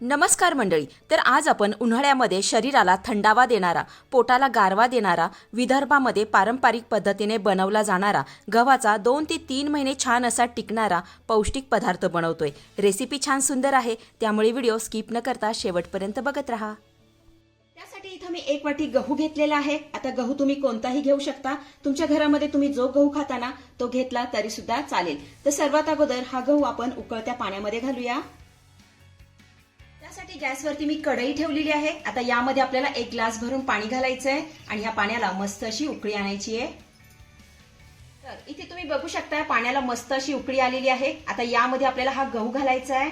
नमस्कार मंडळी तर आज आपण उन्हाळ्यामध्ये शरीराला थंडावा देणारा पोटाला गारवा देणारा विदर्भामध्ये पारंपरिक पद्धतीने बनवला जाणारा गव्हाचा दोन ते तीन महिने छान असा टिकणारा पौष्टिक पदार्थ बनवतोय. रेसिपी छान सुंदर आहे त्यामुळे व्हिडिओ स्किप न करता शेवटपर्यंत बघत राहा. त्यासाठी इथं मी एक वाटी गहू घेतलेला आहे. आता गहू तुम्ही कोणताही घेऊ शकता. तुमच्या घरामध्ये तुम्ही जो गहू खाता ना तो घेतला तरी सुद्धा चालेल. तर सर्वात अगोदर हा गहू आपण उकळत्या पाण्यामध्ये घालूया. त्यासाठी गॅसवरती मी कढई ठेवलेली आहे. आता यामध्ये आपल्याला एक ग्लास भरून पाणी घालायचं आहे आणि ह्या पाण्याला मस्त अशी उकळी आणायची आहे. तर इथे तुम्ही बघू शकता पाण्याला मस्त अशी उकळी आलेली आहे. आता यामध्ये आपल्याला हा गहू घालायचा आहे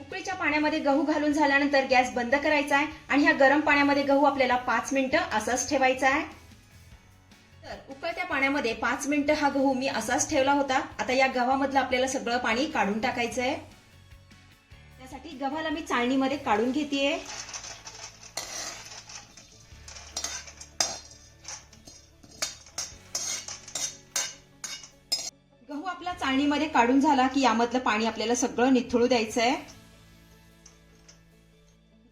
उकळीच्या पाण्यामध्ये गहू घालून झाल्यानंतर गॅस बंद करायचा आहे आणि ह्या गरम पाण्यामध्ये गहू आपल्याला पाच मिनिटं असाच ठेवायचा आहे पाण्यामध्ये पाच मिनिटं हा गहू मी असाच ठेवला होता. आता या गव्हामधलं आपल्याला सगळं पाणी काढून टाकायचं आहे त्यासाठी गव्हाला मी चाळणीमध्ये काढून घेतेय. गहू आपला चाळणीमध्ये काढून झाला की यामधलं पाणी आपल्याला सगळं निथळू द्यायचं आहे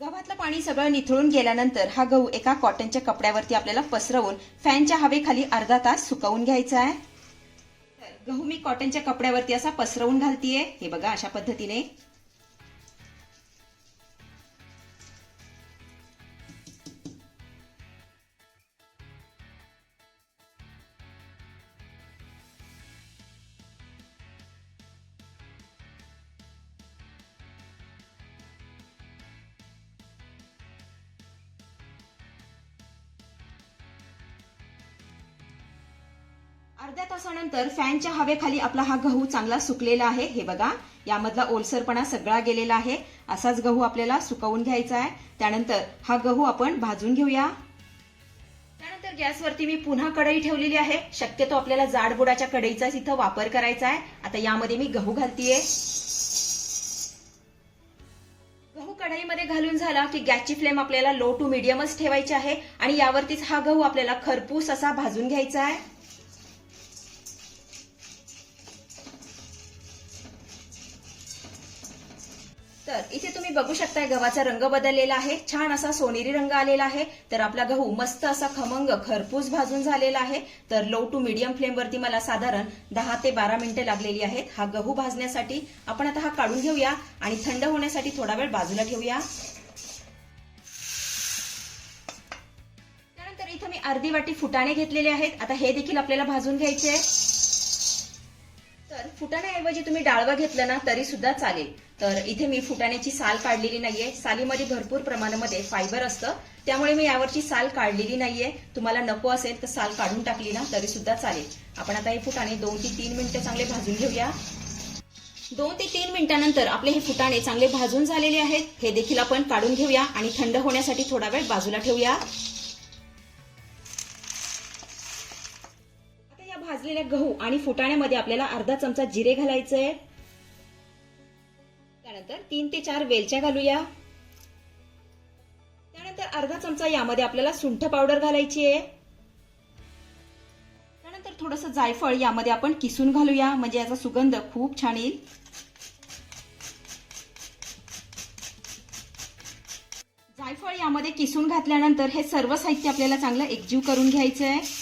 गव्हातलं पाणी सगळं निथळून गेल्यानंतर हा गहू एका कॉटनच्या कपड्यावरती आपल्याला पसरवून फॅनच्या हवेखाली अर्धा तास सुकवून घ्यायचा आहे. तर गहू मी कॉटनच्या कपड्यावरती असा पसरवून घालतीये. हे बघा अशा पद्धतीने. अर्ध्या तासानंतर फॅनच्या हवेखाली आपला हा गहू चांगला सुकलेला आहे. हे बघा यामधला ओलसरपणा सगळा गेलेला आहे. असाच गहू आपल्याला सुकवून घ्यायचा आहे. त्यानंतर हा गहू आपण भाजून घेऊया. त्यानंतर गॅसवरती मी पुन्हा कढई ठेवलेली आहे. शक्यतो आपल्याला जाड बुडाच्या कढईचाच इथं वापर करायचा आहे. आता यामध्ये मी गहू घालतीये. गहू कढईमध्ये घालून झाला की गॅसची फ्लेम आपल्याला लो टू मिडियमच ठेवायची आहे आणि यावरतीच हा गहू आपल्याला खरपूस असा भाजून घ्यायचा आहे. तर इथे तुम्ही बघू शकताय गव्हाचा रंग बदललेला आहे. छान असा सोनेरी रंग आलेला आहे. तर आपला गहू मस्त असा खमंग खरपूस भाजून झालेला आहे. तर लो टू मीडियम फ्लेमवरती मला साधारण दहा ते बारा मिनिटं लागलेली आहेत. हा गहू भाजण्यासाठी आपण आता हा काढून घेऊया आणि थंड होण्यासाठी थोडा वेळ बाजूला ठेवूया. त्यानंतर इथं मी अर्धी वाटी फुटाणे घेतलेले आहेत. आता हे देखील आपल्याला भाजून घ्यायचे तर फुटाण्याऐवजी तुम्ही डाळवा घेतलं ना तरी सुद्धा चालेल. तर इथे मी फुटाण्याची साल काढलेली नाहीये. सालीमध्ये भरपूर प्रमाणामध्ये फायबर असतं. त्यामुळे मी यावरची साल काढलेली नाहीये. तुम्हाला नको असेल तर साल काढून टाकली ना तरी सुद्धा चालेल. आपण आता हे फुटाणे दोन ते तीन मिनिटं चांगले भाजून घेऊया. दोन ते तीन मिनिटानंतर आपले हे फुटाणे चांगले भाजून झालेले आहेत. हे देखील आपण काढून घेऊया आणि थंड होण्यासाठी थोडा वेळ बाजूला ठेवूया. आता भाजलेल्या गहू आणि फुटाण्यामध्ये आपल्याला अर्धा चमचा जिरे घालायचे त्यानंतर तीन ते चार वेलच्या घालूया. त्यानंतर अर्धा चमचा यामध्ये आपल्याला सुंठ पावडर घालायची आहे. त्यानंतर थोडस जायफळ यामध्ये आपण किसून घालूया म्हणजे याचा सुगंध खूप छान येईल. जायफळ यामध्ये किसून घातल्यानंतर हे सर्व साहित्य आपल्याला चांगलं एकजीव करून घ्यायचं आहे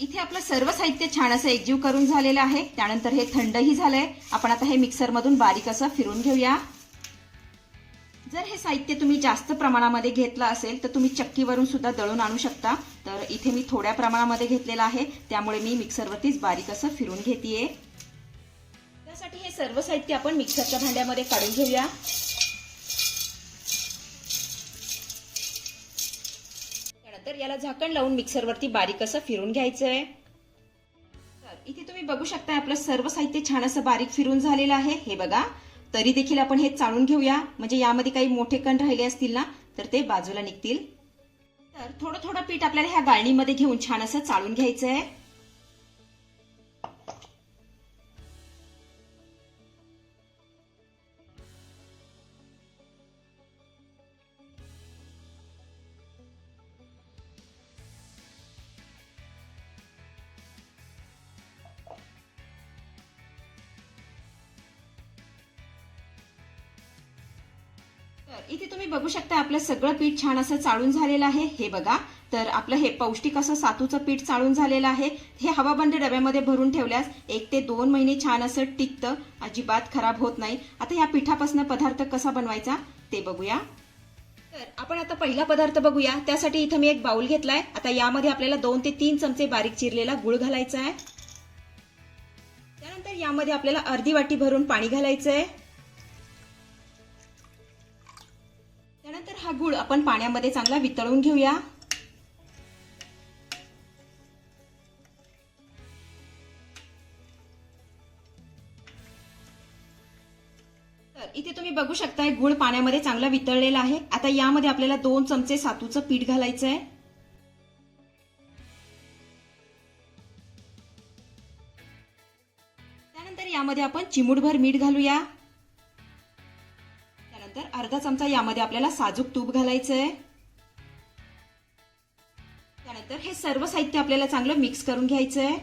इथे आपलं सर्व साहित्य छान असं एकजीव करून झालेलं आहे. त्यानंतर हे थंडही झालंय. आपण आता हे मिक्सरमधून बारीक असं फिरून घेऊया. जर हे साहित्य तुम्ही जास्त प्रमाणामध्ये घेतलं असेल तर तुम्ही चक्कीवरून सुद्धा दळून आणू शकता. तर इथे मी थोड्या प्रमाणामध्ये घेतलेलं आहे. त्यामुळे मी मिक्सरवरतीच बारीक असं फिरून घेतेय. त्यासाठी हे सर्व साहित्य आपण मिक्सरच्या भांड्यामध्ये काढून घेऊया. तर याला झाकण लावून मिक्सरवरती बारीक असं फिरून घ्यायचं आहे तर इथे तुम्ही बघू शकता आपलं सर्व साहित्य छान असं बारीक फिरून झालेलं आहे. हे बघा तरी देखील आपण हे चाळून घेऊया. म्हणजे यामध्ये काही मोठे कण राहिले असतील ना तर ते बाजूला निघतील. तर थोडं थोडं पीठ आपल्याला ह्या गाळणीमध्ये घेऊन छान असं चाळून घ्यायचं आहे तर इथे तुम्ही बघू शकता आपलं सगळं पीठ छान असं चाळून झालेलं आहे. हे बघा. तर आपलं हे पौष्टिक असं सातूचं पीठ चाळून झालेलं आहे. हे हवाबंद डब्यामध्ये भरून ठेवल्यास एक ते दोन महिने छान असं टिकतं. अजिबात खराब होत नाही. आता या पिठापासून पदार्थ कसा बनवायचा ते बघूया. तर आपण आता पहिला पदार्थ बघूया. त्यासाठी इथं मी एक बाउल घेतलाय. आता यामध्ये आपल्याला दोन ते तीन चमचे बारीक चिरलेला गुळ घालायचा आहे. त्यानंतर यामध्ये आपल्याला अर्धी वाटी भरून पाणी घालायचं आहे हा गुळ आपण पाण्यामध्ये चांगला वितळून घेऊया. तर इथे तुम्ही बघू शकताय गुळ पाण्यामध्ये चांगला वितळलेला आहे. आता यामध्ये आपल्याला दोन चमचे सातूचं पीठ घालायचं आहे त्यानंतर यामध्ये आपण चिमूटभर मीठ घालूया. अर्धा चमचा यामध्ये आपल्याला साजूक तूप घालायचं आहे त्यानंतर हे सर्व साहित्य आपल्याला चांगलं मिक्स करून घ्यायचं आहे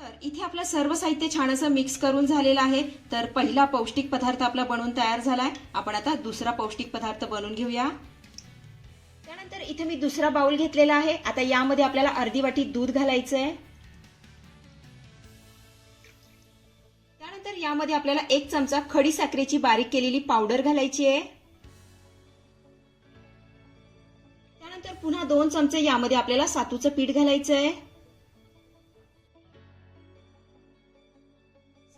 तर इथे आपलं सर्व साहित्य छान असं मिक्स करून झालेलं आहे. तर पहिला पौष्टिक पदार्थ आपला बनवून तयार झालाय. आपण आता दुसरा पौष्टिक पदार्थ बनवून घेऊया. त्यानंतर इथे मी दुसरा बाउल घेतलेला आहे. आता यामध्ये आपल्याला अर्धी वाटी दूध घालायचं आहे त्यानंतर यामध्ये आपल्याला एक चमचा खडी साखरेची बारीक केलेली पावडर घालायची आहे. त्यानंतर पुन्हा दोन चमचे यामध्ये आपल्याला सातूचं पीठ घालायचं आहे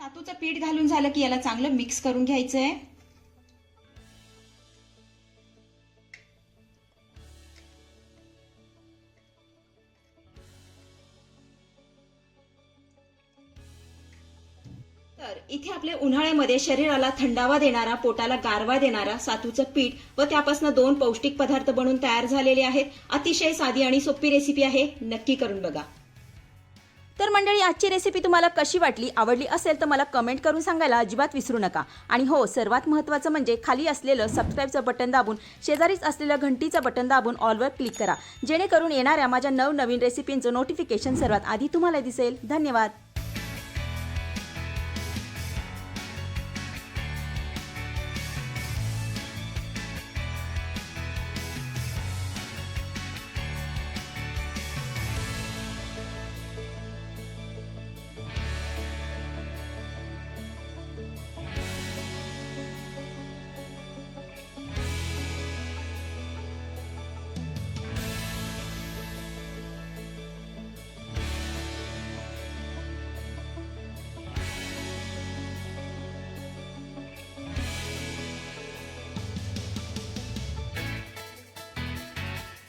सातूचं पीठ घालून झालं की याला चांगलं मिक्स करून घ्यायचं आहे तर इथे आपले उन्हाळ्यामध्ये शरीराला थंडावा देणारा पोटाला गारवा देणारा सातूचं पीठ व त्यापासून दोन पौष्टिक पदार्थ बनून तयार झालेले आहेत. अतिशय साधी आणि सोपी रेसिपी आहे. नक्की करून बघा. तर मंडळी आजची रेसिपी तुम्हाला कशी वाटली आवडली असेल तर मला कमेंट करून सांगायला अजिबात विसरू नका. आणि हो सर्वात महत्त्वाचं म्हणजे खाली असलेलं सबस्क्राईबचं बटन दाबून शेजारीच असलेलं घंटीचं बटन दाबून ऑलवर क्लिक करा. जेणेकरून येणाऱ्या माझ्या नवनवीन रेसिपींचं नोटिफिकेशन सर्वात आधी तुम्हाला दिसेल. धन्यवाद.